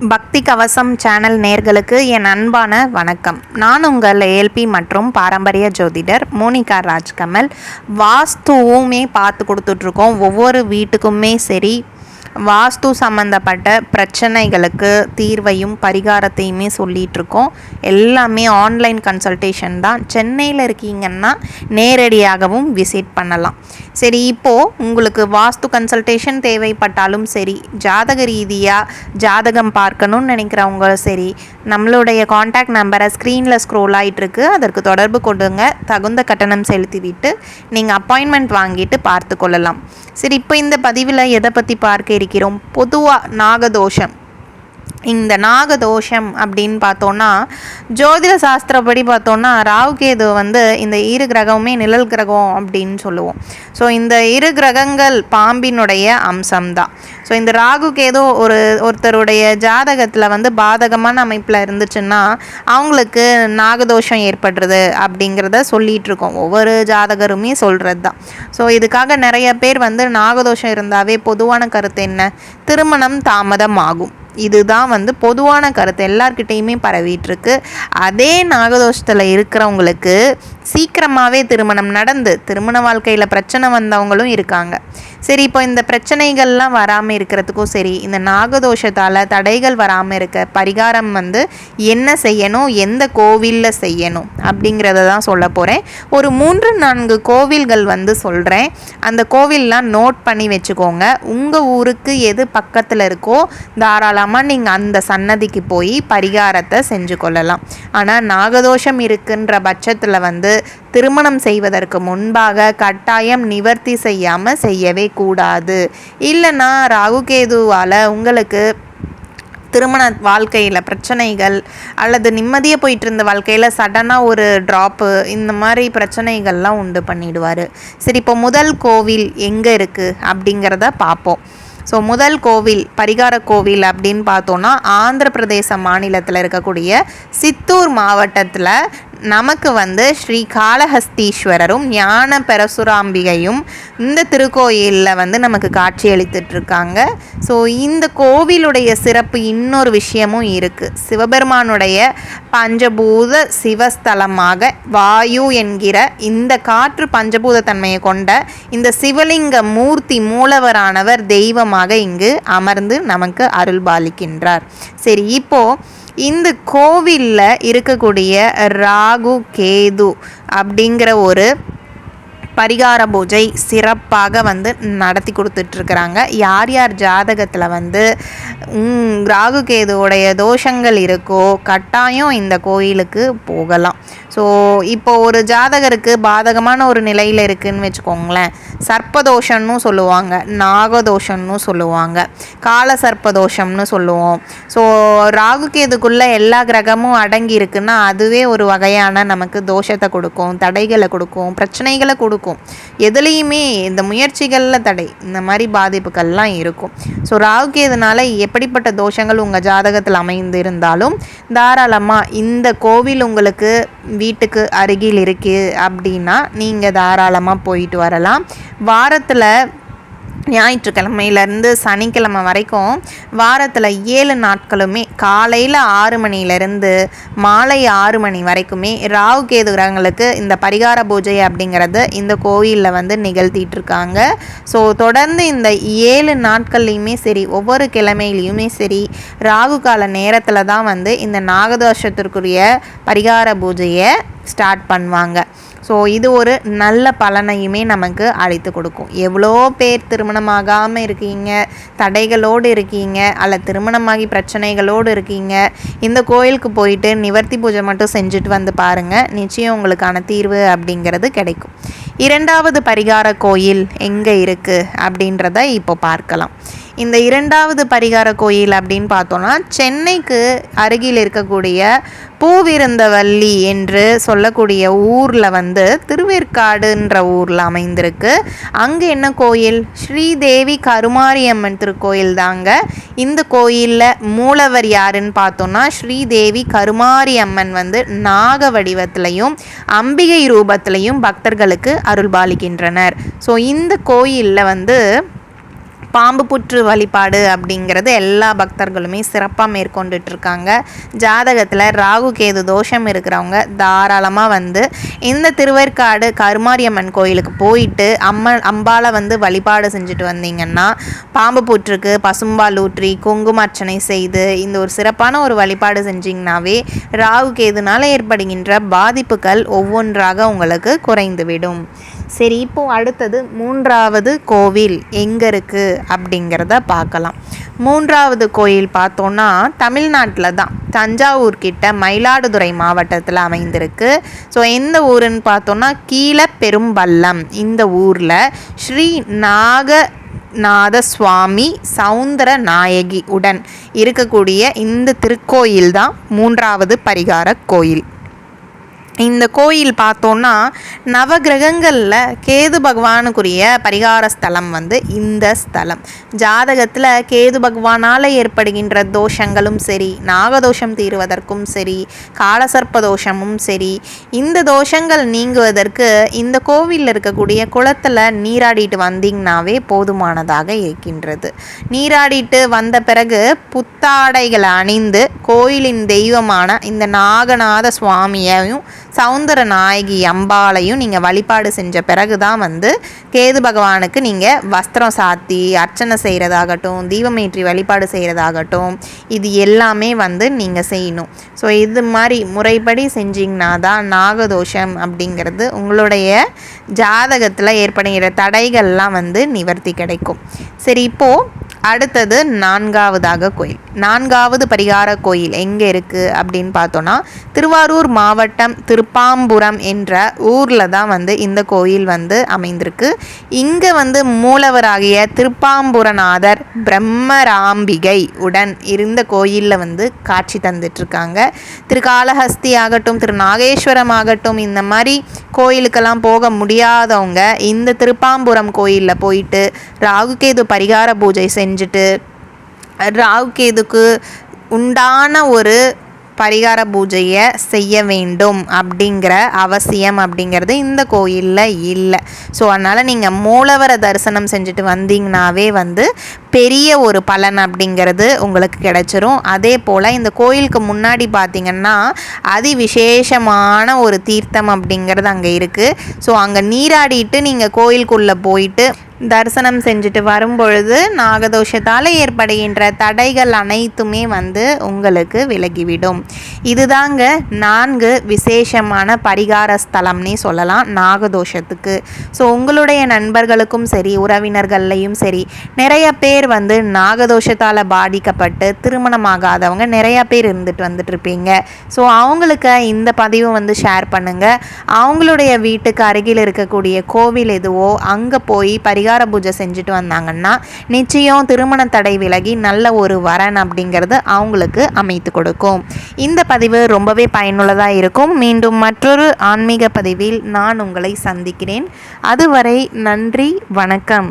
பக்தி கவசம் சேனல் நேர்களுக்கு என் அன்பான வணக்கம். நான் உங்கள் ஏல்பி மற்றும் பாரம்பரிய ஜோதிடர் மோனிகா ராஜ்கமல். வாஸ்துவுமே பார்த்து கொடுத்துட்ருக்கோம். ஒவ்வொரு வீட்டுக்குமே சரி வாஸ்து சம்மந்தப்பட்ட பிரச்சனைகளுக்கு தீர்வையும் பரிகாரத்தையுமே சொல்லிகிட்ருக்கோம் எல்லாமே ஆன்லைன் கன்சல்டேஷன் தான். சென்னையில் இருக்கீங்கன்னா நேரடியாகவும் விசிட் பண்ணலாம். சரி இப்போது உங்களுக்கு வாஸ்து கன்சல்டேஷன் தேவைப்பட்டாலும் சரி ஜாதக ரீதியாக ஜாதகம் பார்க்கணும்னு நினைக்கிறவங்க சரி நம்மளுடைய காண்டாக்ட் நம்பரை ஸ்க்ரீனில் ஸ்க்ரோல் ஆகிட்டுருக்கு அதற்கு தொடர்பு கொடுங்க தகுந்த கட்டணம் செலுத்திவிட்டு நீங்கள் அப்பாயின்மெண்ட் வாங்கிட்டு பார்த்து கொள்ளலாம். சரி இப்போ இந்த பதிவில் எதை பற்றி பார்க்க இருக்கிறோம் பொதுவாக நாகதோஷம். இந்த நாகதோஷம் அப்படின்னு பார்த்தோன்னா ஜோதிட சாஸ்திரப்படி பார்த்தோன்னா ராகுகேது வந்து இந்த இரு கிரகமுமே நிழல் கிரகம் அப்படின்னு சொல்லுவோம். ஸோ இந்த இரு கிரகங்கள் பாம்பினுடைய அம்சம்தான். ஸோ இந்த ராகு கேது ஒரு ஒருத்தருடைய ஜாதகத்தில் வந்து பாதகமான அமைப்பில் இருந்துச்சுன்னா அவங்களுக்கு நாகதோஷம் ஏற்படுறது அப்படிங்கிறத சொல்லிகிட்டு இருக்கோம் ஒவ்வொரு ஜாதகருமே சொல்கிறது தான் ஸோ இதுக்காக நிறைய பேர் வந்து நாகதோஷம் இருந்தாவே பொதுவான கருத்து என்ன? திருமணம் தாமதம் ஆகும் இதுதான் வந்து பொதுவான கருத்து. எல்லார்கிட்டேயுமே பரவிட்டுருக்கு. அதே நாகதோஷத்தில் இருக்கிறவங்களுக்கு சீக்கிரமாகவே திருமணம் நடந்து திருமண வாழ்க்கையில் பிரச்சனை வந்தவங்களும் இருக்காங்க. சரி இப்போ இந்த பிரச்சனைகள்லாம் வராமல் இருக்கிறதுக்கும் சரி இந்த நாகதோஷத்தால் தடைகள் வராமல் இருக்க பரிகாரம் வந்து என்ன செய்யணும் எந்த கோவிலில் செய்யணும் அப்படிங்கிறத தான் சொல்ல போகிறேன் ஒரு மூன்று நான்கு கோவில்கள் வந்து சொல்கிறேன் அந்த கோவில்லாம் நோட் பண்ணி வச்சுக்கோங்க. உங்கள் ஊருக்கு எது பக்கத்தில் இருக்கோ தாராளமாக நீங்கள் அந்த சன்னதிக்கு போய் பரிகாரத்தை செஞ்சு கொள்ளலாம். ஆனால் நாகதோஷம் இருக்குன்ற பட்சத்தில் வந்து திருமணம் செய்வதற்கு முன்பாக கட்டாயம் நிவர்த்தி செய்யாமல் செய்யவே கூடாது. இல்லைன்னா ராகுகேதுவால் உங்களுக்கு திருமண வாழ்க்கையில் பிரச்சனைகள் அல்லது நிம்மதியாக போயிட்டு இருந்த வாழ்க்கையில் சடனாக ஒரு ட்ராப்பு இந்த மாதிரி பிரச்சனைகள்லாம் உண்டு பண்ணிடுவார். சரி இப்போ முதல் கோவில் எங்கே இருக்குது அப்படிங்கிறத பார்ப்போம் ஸோ முதல் கோவில் பரிகார கோவில் அப்படின்னு பார்த்தோன்னா ஆந்திர பிரதேச மாநிலத்தில் இருக்கக்கூடிய சித்தூர் மாவட்டத்தில் நமக்கு வந்து ஸ்ரீ காளஹஸ்தீஸ்வரரும் ஞான பரசுராம்பிகையும் இந்த திருக்கோயிலில் வந்து நமக்கு காட்சியளித்துட்ருக்காங்க. ஸோ இந்த கோவிலுடைய சிறப்பு இன்னொரு விஷயமும் இருக்குது சிவபெருமானுடைய பஞ்சபூத சிவஸ்தலமாக வாயு என்கிற இந்த காற்று பஞ்சபூத தன்மையை கொண்ட இந்த சிவலிங்க மூர்த்தி மூலவரானவர் தெய்வமாக இங்கு அமர்ந்து நமக்கு அருள்பாலிக்கின்றார். சரி இப்போது இந்த கோவிலில் இருக்கக்கூடிய ராகு கேது அப்படிங்கிற ஒரு பரிகார பூஜை சிறப்பாக வந்து நடத்தி கொடுத்துட்ருக்குறாங்க. யார் யார் ஜாதகத்தில் வந்து ராகு கேதுவோடைய தோஷங்கள் இருக்கோ கட்டாயம் இந்த கோயிலுக்கு போகலாம். ஸோ இப்போ ஒரு ஜாதகருக்கு பாதகமான ஒரு நிலையில் இருக்குதுன்னு வச்சுக்கோங்களேன். சர்ப்பதோஷம்னு சொல்லுவாங்க நாகதோஷம்னு சொல்லுவாங்க கால சர்ப்பதோஷம்னு சொல்லுவோம். ஸோ ராகு கேதுக்குள்ளே எல்லா கிரகமும் அடங்கி இருக்குன்னா அதுவே ஒரு வகையான நமக்கு தோஷத்தை கொடுக்கும் தடைகளை கொடுக்கும் பிரச்சனைகளை கொடுக்கும். இருக்கும். எதுலேயுமே இந்த முயற்சிகளில் தடை இந்த மாதிரி பாதிப்புகள்லாம் இருக்கும். ஸோ ராகு கேதுனால எப்படிப்பட்ட தோஷங்கள் உங்கள் ஜாதகத்தில் அமைந்து இருந்தாலும் தாராளமாக இந்த கோவில் உங்களுக்கு வீட்டுக்கு அருகில் இருக்குது அப்படின்னா நீங்கள் தாராளமாக போயிட்டு வரலாம். வாரத்தில் ஞாயிற்றுக்கிழமையிலேருந்து சனிக்கிழமை வரைக்கும் வாரத்தில் ஏழு நாட்களுமே காலையில் ஆறு மணிலேருந்து மாலை ஆறு மணி வரைக்குமே ராகு கேது கிரகங்களுக்கு இந்த பரிகார பூஜை அப்படிங்கிறது இந்த கோயிலில் வந்து நிகழ்த்திட்டு இருக்காங்க ஸோ தொடர்ந்து இந்த ஏழு நாட்கள்லேயுமே சரி ஒவ்வொரு கிழமையிலையுமே சரி ராகு கால நேரத்தில் தான் வந்து இந்த நாகதோஷத்திற்குரிய பரிகார பூஜையை ஸ்டார்ட் பண்ணுவாங்க. ஸோ இது ஒரு நல்ல பலனையுமே நமக்கு அழைத்து கொடுக்கும். எவ்வளோ பேர் திருமணமாகாமல் இருக்கீங்க தடைகளோடு இருக்கீங்க அல்ல திருமணமாகி பிரச்சனைகளோடு இருக்கீங்க இந்த கோயிலுக்கு போயிட்டு நிவர்த்தி பூஜை மட்டும் செஞ்சுட்டு வந்து பாருங்கள் நிச்சயம் உங்களுக்கான தீர்வு அப்படிங்கிறது கிடைக்கும். இரண்டாவது பரிகார கோயில் எங்கே இருக்குது அப்படின்றத இப்போ பார்க்கலாம். இந்த இரண்டாவது பரிகார கோயில் அப்படின்னு பார்த்தோன்னா சென்னைக்கு அருகில் இருக்கக்கூடிய பூவிருந்தவல்லி என்று சொல்லக்கூடிய ஊரில் வந்து திருவேற்காடுன்ற ஊரில் அமைந்திருக்கு. அங்கே என்ன கோயில்? ஸ்ரீதேவி கருமாரியம்மன் திருக்கோயில் தாங்க. இந்த கோயிலில் மூலவர் யாருன்னு பார்த்தோன்னா ஸ்ரீதேவி கருமாரியம்மன் வந்து நாக வடிவத்திலையும் அம்பிகை ரூபத்திலையும் பக்தர்களுக்கு அருள்பாலிக்கின்றனர். ஸோ இந்த கோயிலில் வந்து பாம்பு புற்று வழிபாடு அப்படிங்கிறது எல்லா பக்தர்களுமே சிறப்பாக மேற்கொண்டுட்டு இருக்காங்க ஜாதகத்தில் ராகு கேது தோஷம் இருக்கிறவங்க தாராளமாக வந்து இந்த திருவேற்காடு கருமாரியம்மன் கோயிலுக்கு போயிட்டு அம்மன் அம்பாலை வந்து வழிபாடு செஞ்சுட்டு வந்தீங்கன்னா பாம்பு புற்றுக்கு பசும்பால் ஊற்றி குங்கும அர்ச்சனை செய்து இந்த ஒரு சிறப்பான ஒரு வழிபாடு செஞ்சிங்கனாவே ராகு கேதுனால ஏற்படுகின்ற பாதிப்புகள் ஒவ்வொன்றாக உங்களுக்கு குறைந்துவிடும். சரி இப்போது அடுத்தது மூன்றாவது கோவில் எங்கே இருக்குது அப்படிங்கிறத பார்க்கலாம். மூன்றாவது கோயில் பார்த்தோன்னா தமிழ்நாட்டில் தான். தஞ்சாவூர் கிட்ட மயிலாடுதுறை மாவட்டத்தில் அமைந்திருக்கு. ஸோ எந்த ஊருன்னு பார்த்தோன்னா கீழே பெரும்பள்ளம் இந்த ஊரில் ஸ்ரீ நாக நாத சுவாமி சவுந்தர நாயகி உடன் இருக்கக்கூடிய இந்த திருக்கோயில் தான் மூன்றாவது பரிகார கோயில். இந்த கோயில் பார்த்தோன்னா நவகிரகங்களில் கேது பகவானுக்குரிய பரிகார ஸ்தலம் வந்து இந்த ஸ்தலம். ஜாதகத்தில் கேது பகவானால் ஏற்படுகின்ற தோஷங்களும் சரி நாகதோஷம் தீருவதற்கும் சரி காலசர்ப்ப தோஷமும் சரி இந்த தோஷங்கள் நீங்குவதற்கு இந்த கோவிலில் இருக்கக்கூடிய குளத்தில் நீராடிட்டு வந்தீங்கனாவே போதுமானதாக இருக்கின்றது. நீராடிட்டு வந்த பிறகு புத்தாடைகளை அணிந்து கோயிலின் தெய்வமான இந்த நாகநாத சுவாமியையும் சவுந்தர நாயகி அம்பாளையும் நீங்கள் வழிபாடு செஞ்ச பிறகு தான் வந்து கேது பகவானுக்கு நீங்கள் வஸ்திரம் சாத்தி அர்ச்சனை செய்கிறதாகட்டும் தீபமேற்றி வழிபாடு செய்கிறதாகட்டும் இது எல்லாமே வந்து நீங்கள் செய்யணும். ஸோ இது மாதிரி முறைப்படி செஞ்சிங்கன்னா தான் நாகதோஷம் அப்படிங்கிறது உங்களுடைய ஜாதகத்தில் ஏற்படுகிற தடைகள்லாம் வந்து நிவர்த்தி கிடைக்கும். சரி இப்போது அடுத்தது நான்காவதாக கோயில். நான்காவது பரிகார கோயில் எங்கே இருக்குது அப்படின்னு பார்த்தோன்னா திருவாரூர் மாவட்டம் திருப்பாம்புரம் என்ற ஊரில் தான் வந்து இந்த கோயில் வந்து அமைந்திருக்கு. இங்கே வந்து மூலவராகிய திருப்பாம்புரநாதர் பிரம்மராம்பிகை உடன் இருந்த கோயிலில் வந்து காட்சி தந்துட்டுருக்காங்க திருக்காளஹஸ்தி ஆகட்டும் திரு நாகேஸ்வரம் ஆகட்டும் இந்த மாதிரி கோயிலுக்கெல்லாம் போக முடியாதவங்க இந்த திருப்பாம்புரம் கோயிலில் போயிட்டு ராகுகேது பரிகார பூஜை செஞ்சு செஞ்சுட்டு ராகுகேதுக்கு உண்டான ஒரு பரிகார பூஜையை செய்ய வேண்டும் அப்படிங்கிற அவசியம் அப்படிங்கிறது இந்த கோயிலில் இல்லை. ஸோ அதனால் நீங்கள் மூலவரை தரிசனம் செஞ்சுட்டு வந்தீங்கனாவே வந்து பெரிய ஒரு பலன் அப்படிங்கிறது உங்களுக்கு கிடைச்சிரும். அதே போல் இந்த கோயிலுக்கு முன்னாடி பார்த்திங்கன்னா அதி விசேஷமான ஒரு தீர்த்தம் அப்படிங்கிறது அங்கே இருக்குது ஸோ அங்கே நீராடிட்டு நீங்கள் கோயிலுக்குள்ளே போயிட்டு தரிசனம் செஞ்சுட்டு வரும்பொழுது நாகதோஷத்தால் ஏற்படுகின்ற தடைகள் அனைத்துமே வந்து உங்களுக்கு விலகிவிடும். இதுதாங்க நான்கு விசேஷமான பரிகார ஸ்தலம்னே சொல்லலாம் நாகதோஷத்துக்கு. ஸோ உங்களுடைய நண்பர்களுக்கும் சரி உறவினர்கள்லையும் சரி நிறைய பேர் வந்து நாகதோஷத்தால் பாதிக்கப்பட்டு திருமணமாகாதவங்க நிறையா பேர் இருந்துட்டு வந்துட்டுருப்பீங்க. ஸோ அவங்களுக்கு இந்த பதிவு வந்து ஷேர் பண்ணுங்கள் அவங்களுடைய வீட்டுக்கு அருகில் இருக்கக்கூடிய கோவில் எதுவோ அங்கே போய் பரிகார பூஜை செஞ்சுட்டு வந்தாங்கன்னா நிச்சயம் திருமண தடை விலகி நல்ல ஒரு வரன் அப்படிங்கிறது அவங்களுக்கு அமைத்து கொடுக்கும். இந்த பதிவு ரொம்பவே பயனுள்ளதாக இருக்கும். மீண்டும் மற்றொரு ஆன்மீக பதிவில் நான் உங்களை சந்திக்கிறேன். அதுவரை நன்றி வணக்கம்.